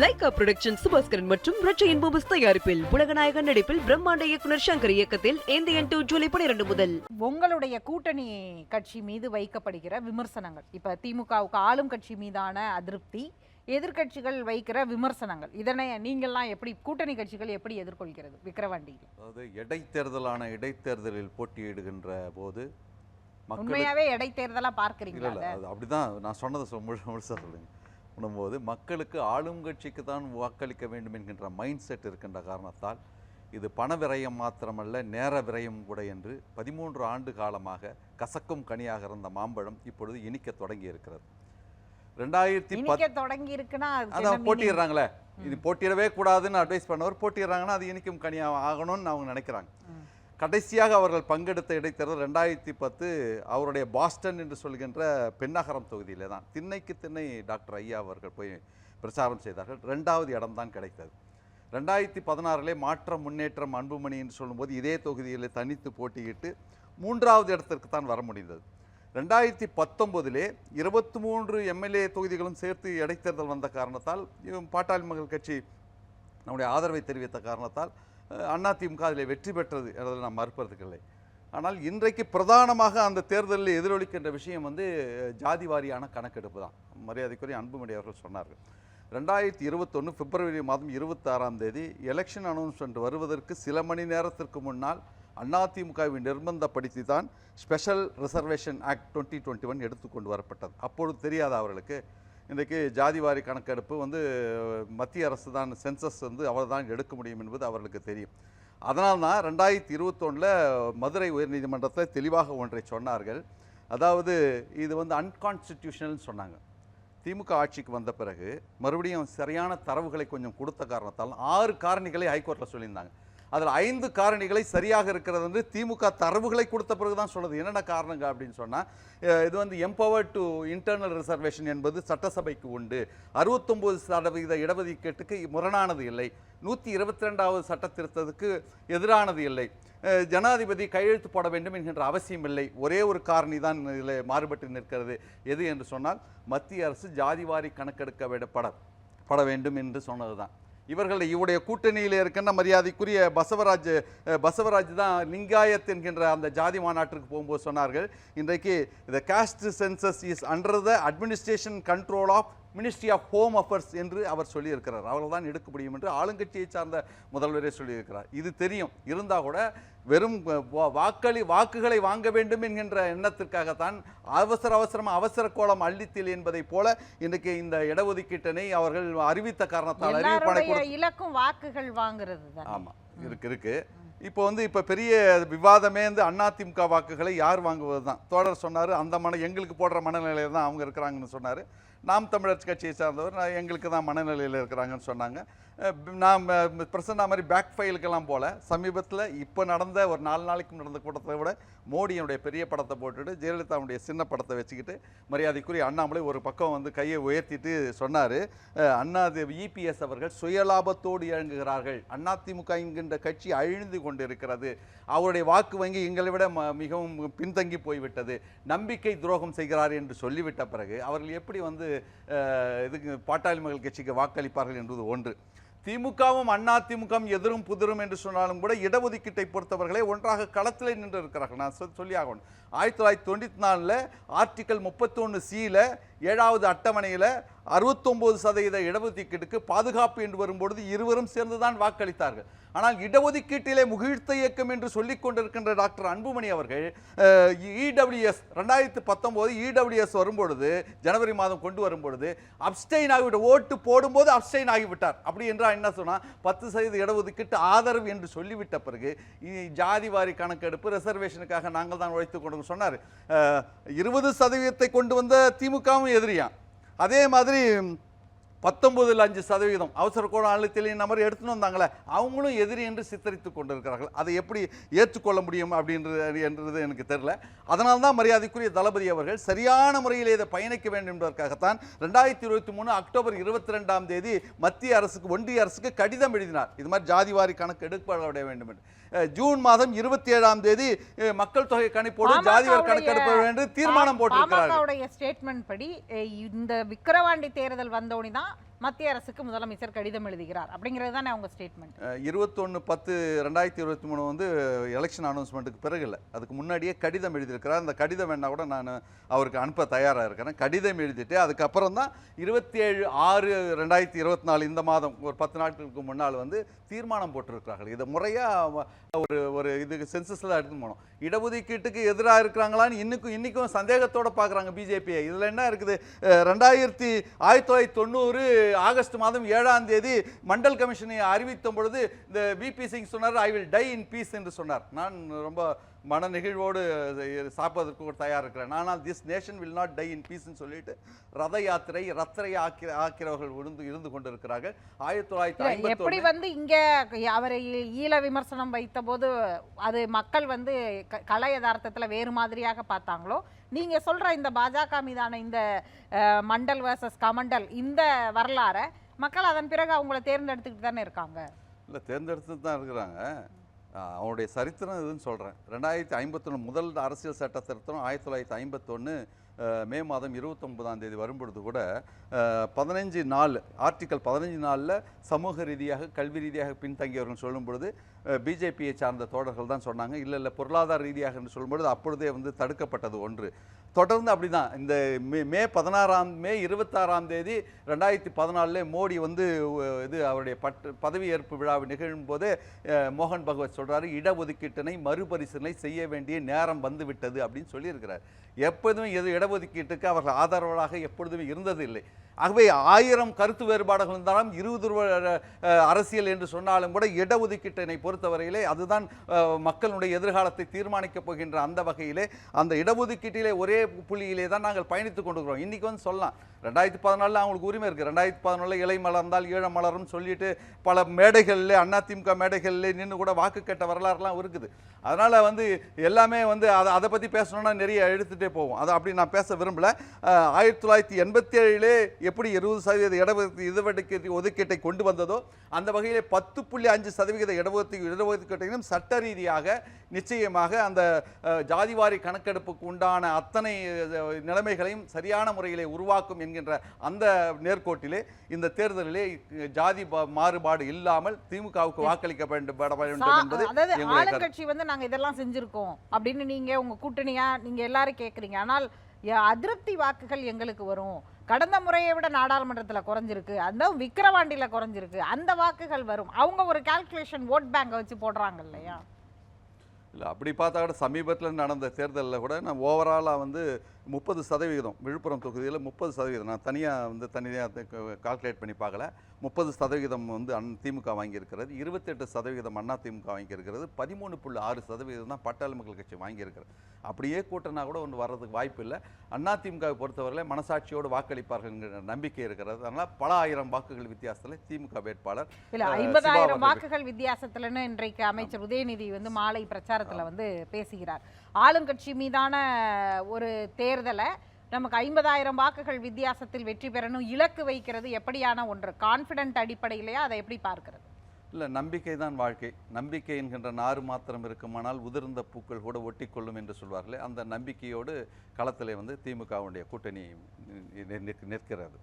Lyca production Subaskaran மற்றும் ரட்சையின் பூபஸ் தயாரிப்பில் உலகநாயகன் நடிப்பில் பிரம்மாண்ட இயக்குனர் சங்கர் இயக்கத்தில் ஏந்தியன் டூ ஜூலை பனிரெண்டு முதல். உங்களுடைய கூட்டணி கட்சி மீது வைக்கப்படுகிற விமர்சனங்கள். இப்ப திமுகவுக்கு ஆளும் கட்சி மீதான அதிருப்தி எதிர்க்கட்சிகள் வைக்கிற விமர்சனங்கள். இதனை நீங்கள்லாம் எப்படி கூட்டணி கட்சிகள் எப்படி எதிர்கொள்கிறது? விக்கிரவாண்டியில் அதாவது இடைத்தேர்தலான இடைத்தேர்தலில் போட்டியிடுகின்ற போது உண்மையாவே இடைத்தேர்தலா இல்ல பார்க்கறீங்களா இல்ல அதை? அது அப்படிதான் நான் சொன்னதை சொ- முழு முழுசா சொல்லுங்க. பண்ணும்போது மக்களுக்கு ஆளும் கட்சிக்கு தான் வாக்களிக்க வேண்டும் என்கின்ற மைண்ட் செட் இருக்கின்ற காரணத்தால் இது பண விரயம் மாத்திரமல்ல நேர விரயம் கூட என்று பதிமூன்று ஆண்டு காலமாக கசக்கும் கனியாக இருந்த மாம்பழம் இப்பொழுது இனிக்க தொடங்கி இருக்கிறது ரெண்டாயிரத்தி பத் இனிக்க தொடங்கி இருக்குன்னா அதான்? போட்டிடுறாங்களே இது போட்டியிடவே கூடாதுன்னு அட்வைஸ் பண்ணவர் போட்டிடுறாங்கன்னா அது இனிக்கும் கனியாக ஆகணும்னு அவங்க நினைக்கிறாங்க. கடைசியாக அவர்கள் பங்கெடுத்த இடைத்தேர்தல் ரெண்டாயிரத்தி பத்து அவருடைய பாஸ்டன் என்று சொல்கின்ற பெண்ணகரம் தொகுதியிலே தான். திண்ணைக்கு திண்ணை டாக்டர் ஐயா அவர்கள் போய் பிரச்சாரம் செய்தார்கள். ரெண்டாவது இடம்தான் கிடைத்தது. ரெண்டாயிரத்தி பதினாறிலே மாற்றம் முன்னேற்றம் அன்புமணி என்று சொல்லும்போது இதே தொகுதியில் தனித்து போட்டியிட்டு மூன்றாவது இடத்திற்கு தான் வர முடிந்தது. ரெண்டாயிரத்தி பத்தொம்போதிலே இருபத்தி மூன்று எம்எல்ஏ தொகுதிகளும் சேர்த்து இடைத்தேர்தல் வந்த காரணத்தால் பாட்டாளி மகள் கட்சி நம்முடைய ஆதரவை தெரிவித்த காரணத்தால் அதிமுக அதில் வெற்றி பெற்றது அதில் நாம் மறுப்பதற்கு இல்லை ஆனால் இன்றைக்கு பிரதானமாக அந்த தேர்தலில் எதிரொலிக்கின்ற விஷயம் வந்து ஜாதி வாரியான கணக்கெடுப்பு தான். மரியாதைக்குரிய அன்புமணி அவர்கள் சொன்னார்கள். ரெண்டாயிரத்தி இருபத்தொன்று பிப்ரவரி மாதம் இருபத்தாறாம் தேதி எலெக்ஷன் அனௌன்ஸ்மெண்ட் வருவதற்கு சில மணி நேரத்திற்கு முன்னால் அதிமுகவின் நிர்பந்தப்படுத்தி தான் special reservation act twenty twenty one எடுத்துக்கொண்டு வரப்பட்டது. அப்பொழுது தெரியாத அவர்களுக்கு? இன்றைக்கு ஜாதிவாரி கணக்கெடுப்பு வந்து மத்திய அரசு தான் சென்சஸ் வந்து அவர் தான் எடுக்க முடியும் என்பது அவர்களுக்கு தெரியும். அதனால் தான் ரெண்டாயிரத்தி இருபத்தொன்னில் மதுரை உயர்நீதிமன்றத்தில் தெளிவாக ஒன்றை சொன்னார்கள். அதாவது இது வந்து அன்கான்ஸ்டிடியூஷனல்னு சொன்னாங்க. திமுக ஆட்சிக்கு வந்த பிறகு மறுபடியும் சரியான தரவுகளை கொஞ்சம் கொடுத்த காரணத்தால் ஆறு காரணிகளை ஹைகோர்ட்டில் சொல்லியிருந்தாங்க. அதில் ஐந்து காரணிகளை சரியாக இருக்கிறது வந்து திமுக தரவுகளை கொடுத்த பிறகு தான் சொல்லுது. என்னென்ன காரணங்க அப்படின்னு சொன்னால் இது வந்து எம்பவர் டு இன்டர்னல் ரிசர்வேஷன் என்பது சட்டசபைக்கு உண்டு. அறுபத்தொம்போது சதவீத இடஒதுக்கீட்டுக்கு முரணானது இல்லை. நூற்றி இருபத்தி ரெண்டாவது சட்ட திருத்தத்துக்கு எதிரானது இல்லை. ஜனாதிபதி கையெழுத்து போட வேண்டும் என்கின்ற அவசியம் இல்லை. ஒரே ஒரு காரணி தான் இதில் மாறுபட்டு நிற்கிறது. எது என்று சொன்னால் மத்திய அரசு ஜாதிவாரி கணக்கெடுக்க விடப்பட பட வேண்டும் என்று சொன்னது தான் இவர்கள் இவருடைய கூட்டணியில் இருக்கின்ற மரியாதைக்குரிய பசவராஜ் பசவராஜ் தான் லிங்காயத் என்கின்ற அந்த ஜாதி மாநாட்டிற்கு போகும்போது சொன்னார்கள். இன்றைக்கு the caste census is under the administration control of ministry of home affairs என்று அவர் சொல்லியிருக்கிறார். அவர்கள் தான் எடுக்க முடியும் என்று ஆளுங்கட்சியை சார்ந்த முதல்வரே சொல்லியிருக்கிறார். இது தெரியும். இருந்தால் கூட வெறும் வாக்களி வாக்குகளை வாங்க வேண்டும் என்கின்ற எண்ணத்திற்காகத்தான் அவசர அவசரம் அவசர கோலம் அள்ளித்தில் என்பதைப் போல இன்றைக்கு இந்த இடஒதுக்கீட்டினை அவர்கள் அறிவித்த காரணத்தால் அறிவிப்பானை இலக்கும் வாக்குகள் வாங்குறது ஆமாம் இருக்கு இருக்கு. இப்போ வந்து இப்போ பெரிய விவாதமே வந்து அதிமுக வாக்குகளை யார் வாங்குவது தான் தோழர் சொன்னார் அந்த மன எங்களுக்கு போடுற மனநிலையில் தான் அவங்க இருக்கிறாங்கன்னு சொன்னார். நாம் தமிழர் கட்சியை சார்ந்தவர் நான் எங்களுக்கு தான் மனநிலையில் இருக்கிறாங்கன்னு சொன்னாங்க. நாம் பிரசன்னா மாதிரி பேக் ஃபைலுக்கெல்லாம் போல சமீபத்தில் இப்போ நடந்த ஒரு நாலு நாளைக்கு நடந்த கூட்டத்தை விட மோடியினுடைய பெரிய படத்தை போட்டுட்டு ஜெயலலிதாவுடைய சின்ன படத்தை வச்சுக்கிட்டு மரியாதைக்குரிய அண்ணாமலை ஒரு பக்கம் வந்து கையை உயர்த்திட்டு சொன்னார். அண்ணா இபிஎஸ் அவர்கள் சுயலாபத்தோடு இயங்குகிறார்கள். அதிமுக என்கின்ற கட்சி அழிந்து கொண்டிருக்கிறது. அவருடைய வாக்கு வங்கி எங்களை விட ம- மிகவும் பின்தங்கி போய்விட்டது. நம்பிக்கை துரோகம் செய்கிறார் என்று சொல்லிவிட்ட பிறகு அவர்கள் எப்படி வந்து இதுக்கு பாட்டாளி மகள் கட்சிக்கு வாக்களிப்பார்கள் என்பது ஒன்று. திமுகவும் அண்ணா திமுகவும் எதிரும் புதிரும் என்று சொன்னாலும் கூட இடஒதுக்கீட்டை பொறுத்தவர்களே ஒன்றாக களத்தில் நின்று இருக்கிறார்கள். நான் சொல்லி ஆகணும் ஆயிரத்தி தொள்ளாயிரத்தி தொண்ணூற்றி நாலில் ஆர்டிக்கல் முப்பத்தொன்று சியில் ஏழாவது அட்டவணையில் அறுபத்தொம்போது சதவீத இடஒதுக்கீட்டுக்கு பாதுகாப்பு என்று வரும்பொழுது இருவரும் சேர்ந்து தான் வாக்களித்தார்கள். ஆனால் இடஒதுக்கீட்டிலே முகிழ்த்த இயக்கம் என்று சொல்லிக் கொண்டிருக்கின்ற டாக்டர் அன்புமணி அவர்கள் இடபிள்யூஎஸ் ரெண்டாயிரத்து பத்தொம்போது இடபிள்யூஎஸ் வரும்பொழுது ஜனவரி மாதம் கொண்டு வரும்பொழுது அப்ஸ்டைன் ஆகிவிட்ட ஓட்டு போடும்போது அப்ஸ்டைன் ஆகிவிட்டார். அப்படி என்றால் என்ன சொன்னால் பத்து சதவீத இடஒதுக்கீட்டு ஆதரவு என்று சொல்லிவிட்ட பிறகு ஜாதி வாரி கணக்கெடுப்பு ரிசர்வேஷனுக்காக நாங்கள் தான் உழைத்துக் கொண்டு சொன்னார். இருபது சதவீதத்தை கொண்டு வந்த திமுகவும் எதிரியான் அதே மாதிரி பத்தொன்பதுல அஞ்சு சதவீதம். அவசர கூட அழுத்திலையும் நம்பர் எடுத்துன்னு வந்தாங்களே அவங்களும் எதிரி என்று சித்தரித்து கொண்டிருக்கிறார்கள். அதை எப்படி ஏற்றுக்கொள்ள முடியும் அப்படின்றது என்றது எனக்கு தெரில அதனால தான் மரியாதைக்குரிய தளபதி அவர்கள் சரியான முறையில் இதை பயணிக்க வேண்டும் என்பதற்காகத்தான் ரெண்டாயிரத்தி இருபத்தி மூணு அக்டோபர் இருபத்தி ரெண்டாம் தேதி மத்திய அரசுக்கு ஒன்றிய அரசுக்கு கடிதம் எழுதினார். இது மாதிரி ஜாதிவாரி கணக்கு எடுக்கப்பட வேண்டும் என்று. ஜூன் மாதம் இருபத்தி ஏழாம் தேதி மக்கள் தொகை கணிப்போடு ஜாதிவாரி கணக்கு எடுக்க வேண்டும் என்று தீர்மானம் போட்டிருக்கிறார்கள். ஸ்டேட்மெண்ட் படி இந்த விக்கிரவாண்டி தேர்தல் வந்தோடனே தான் மத்திய அரசுக்கு முதலமைச்சர் கடிதம் எழுதுகிறார். அப்படிங்கிறது தானே அவங்க ஸ்டேட்மெண்ட் இருபத்தொன்று பத்து ரெண்டாயிரத்தி இருபத்தி மூணு வந்து எலெக்ஷன் அனௌன்ஸ்மெண்ட்டுக்கு பிறகு இல்லை அதுக்கு முன்னாடியே கடிதம் எழுதியிருக்கிறார். அந்த கடிதம் வேணால் கூட நான் அவருக்கு அனுப்ப தயாராக இருக்கிறேன். கடிதம் எழுதிட்டு அதுக்கப்புறம் தான் இருபத்தி ஏழு ஆறு ரெண்டாயிரத்தி இருபத்தி நாலு இந்த மாதம் ஒரு பத்து நாட்களுக்கு முன்னால் வந்து தீர்மானம் போட்டிருக்கிறார்கள். இதை முறையாக ஒரு ஒரு இதுக்கு சென்சஸில் எடுத்து போனோம். இடஒதுக்கீட்டுக்கு எதிராக இருக்கிறாங்களான்னு இன்னைக்கும் இன்றைக்கும் சந்தேகத்தோடு பார்க்குறாங்க பிஜேபியை. இதில் என்ன இருக்குது? ரெண்டாயிரத்தி ஆயிரத்தி தொள்ளாயிரத்தி தொண்ணூறு ஆகஸ்ட் மாதம் ஏழாம் தேதி மண்டல் கமிஷனை அறிவித்த பொழுது இந்த விபி சிங் சொன்னார் I will die in peace என்று சொன்னார். நான் ரொம்ப மன நெகிழ்வோடு சாப்பிட்றதுக்கு கூட தயார் இருக்கிறேன். ஆனால் this nation will not die in பீஸ்ன்னு சொல்லிட்டு ரத யாத்திரை ரத்தரை ஆக்கிற ஆக்கிறவர்கள் இருந்து இருந்து கொண்டிருக்கிறார்கள். ஆயிரத்தி தொள்ளாயிரத்தி எப்படி வந்து இங்க அவரை ஈழ விமர்சனம் வைத்த போது அது மக்கள் வந்து கலை யதார்த்தத்துல வேறு மாதிரியாக பார்த்தாங்களோ நீங்க சொல்ற இந்த பாஜக மீதான இந்த மண்டல் வர்சஸ் கமண்டல் இந்த வரலாறை மக்கள் அதன் பிறகு அவங்கள தேர்ந்தெடுத்துக்கிட்டு தானே இருக்காங்க? இல்லை தேர்ந்தெடுத்து தான் இருக்கிறாங்க. அவனுடைய சரித்திரம் இதுன்னு சொல்கிறேன் ரெண்டாயிரத்தி ஐம்பத்தொன்று முதல் அரசியல் சட்ட திருத்தம் ஆயிரத்தி தொள்ளாயிரத்தி ஐம்பத்தொன்று மே மாதம் இருபத்தொன்பதாம் தேதி வரும்பொழுது கூட பதினஞ்சு நாள் ஆர்டிக்கல் பதினஞ்சு நாளில் சமூக ரீதியாக கல்வி ரீதியாக பின்தங்கியவர்கள் சொல்லும் பொழுது பிஜேபியை சார்ந்த தோழர்கள் தான் சொன்னாங்க. இல்லை இல்லை பொருளாதார ரீதியாக என்று சொல்லும்பொழுது அப்பொழுதே வந்து தடுக்கப்பட்டது ஒன்று. தொடர்ந்து அப்படிதான். இந்த மே மே பதினாறாம் மே இருபத்தாறாம் தேதி ரெண்டாயிரத்தி பதினாலில் மோடி வந்து இது அவருடைய பட்டு பதவியேற்பு விழாவை நிகழும் போது மோகன் பகவத் சொல்கிறாரு இடஒதுக்கீட்டினை மறுபரிசீலனை செய்ய வேண்டிய நேரம் வந்துவிட்டது அப்படின்னு சொல்லியிருக்கிறார். எப்போதும் எது இடஒதுக்கீட்டுக்கு அவர்கள் ஆதரவாளராக எப்பொழுதுமே இருந்ததில்லை. ஆகவே ஆயிரம் கருத்து வேறுபாடுகள் இருந்தாலும் இருபது அரசியல் என்று சொன்னாலும் கூட இடஒதுக்கீட்டினை பொறுத்தவரையிலே அதுதான் மக்களுடைய எதிர்காலத்தை தீர்மானிக்கப் போகின்ற அந்த வகையிலே அந்த இடஒதுக்கீட்டிலே ஒரே புள்ளியிலே தான் நாங்கள் பயணித்துக் கொண்டிருக்கிறோம். இன்றைக்கி வந்து சொல்லலாம். ரெண்டாயிரத்தி பதினாலில் அவங்களுக்கு உரிமை இருக்குது ரெண்டாயிரத்தி பதினாலில் இலை மலர்ந்தால் ஈழ மலரும் சொல்லிட்டு பல மேடைகளில் அதிமுக மேடைகளில் நின்று கூட வாக்கு கேட்ட வரலாறுலாம் இருக்குது. அதனால் வந்து எல்லாமே வந்து அதை அதை பற்றி பேசணுன்னா நிறைய எடுத்துகிட்டே போவோம். அதை அப்படி நான் பேச விரும்பல ஆயிரத்தி தொள்ளாயிரத்தி எண்பத்தி ஏழிலே எப்படி இருபது சதவீத இடஒதுக்கீடு இடஒதுக்கீட்டு ஒதுக்கீட்டை கொண்டு வந்ததோ அந்த வகையிலே பத்து புள்ளி அஞ்சு சதவிகித இடஒதுக்கீடு இடஒதுக்கீட்டையும் சட்ட ரீதியாக நிச்சயமாக அந்த ஜாதிவாரி கணக்கெடுப்புக்கு உண்டான அத்தனை நிலைமைகளையும் சரியான முறையிலே உருவாக்கும் என்கின்ற அந்த நேர்கோட்டிலே இந்த தேர்தலிலே ஜாதி மாறுபாடு இல்லாமல் திமுகவுக்கு வாக்களிக்க வேண்டும் என்பது அதாவது. ஆளுங்கட்சி வந்து நாங்க இதெல்லாம் செஞ்சிருக்கோம் அப்படின்னு நீங்க உங்க கூட்டணியா நீங்க எல்லாரும் கேக்குறீங்க ஆனால் அதிருப்தி வாக்குகள் எங்களுக்கு வரும். கடந்த முறையை விட நாடாளுமன்றத்தில் குறைஞ்சிருக்கு. அந்த விக்கிரவாண்டியில் குறைஞ்சிருக்கு. அந்த வாக்குகள் வரும். அவங்க ஒரு கால்குலேஷன் ஓட் பேங்கை வச்சு போடுறாங்க இல்லையா? இல்லை அப்படி பார்த்தா கூட சமீபத்தில் நடந்த தேர்தலில் கூட நான் ஓவராலாக வந்து முப்பது சதவிகிதம் விழுப்புரம் தொகுதியில் முப்பது சதவீதம் நான் தனியாக வந்து தனியாக கால்குலேட் பண்ணி பார்க்கல. முப்பது சதவீதம் வந்து அன் திமுக வாங்கியிருக்கிறது. இருபத்தெட்டு சதவீதம் அண்ணா திமுக வாங்கியிருக்கிறது. பதிமூணு புள்ளி ஆறு சதவீதம் தான் பட்டாளி மக்கள் கட்சி வாங்கியிருக்கிறது. அப்படியே கூட்டினா கூட ஒன்று வர்றதுக்கு வாய்ப்பு இல்லை. அண்ணா திமுகவை பொறுத்தவரையில் மனசாட்சியோடு வாக்களிப்பார்கள் நம்பிக்கை இருக்கிறது. அதனால் பல ஆயிரம் வாக்குகள் வித்தியாசத்தில் திமுக வேட்பாளர் இல்ல ஐம்பதாயிரம். வாக்குகள் வித்தியாசத்துலன்னு இன்றைக்கு அமைச்சர் உதயநிதி வந்து மாலை பிரச்சாரத்துல வந்து பேசுகிறார். ஆளுங்கட்சி மீதான ஒரு தேர்தலை நமக்கு ஐம்பதாயிரம் வாக்குகள் வித்தியாசத்தில் வெற்றி பெறணும் இலக்கு வைக்கிறது எப்படியான ஒன்று? கான்ஃபிடென்ட் அடிப்படையிலேயே? அதை எப்படி பார்க்கிறது? இல்லை நம்பிக்கை தான் வாழ்க்கை. நம்பிக்கை என்கின்ற நாறு மாத்திரம் இருக்குமானால் உதிர்ந்த பூக்கள் கூட ஒட்டிக்கொள்ளும் என்று சொல்வார்களே அந்த நம்பிக்கையோடு களத்தில் வந்து திமுகவுடைய கூட்டணி நிற்கிறது.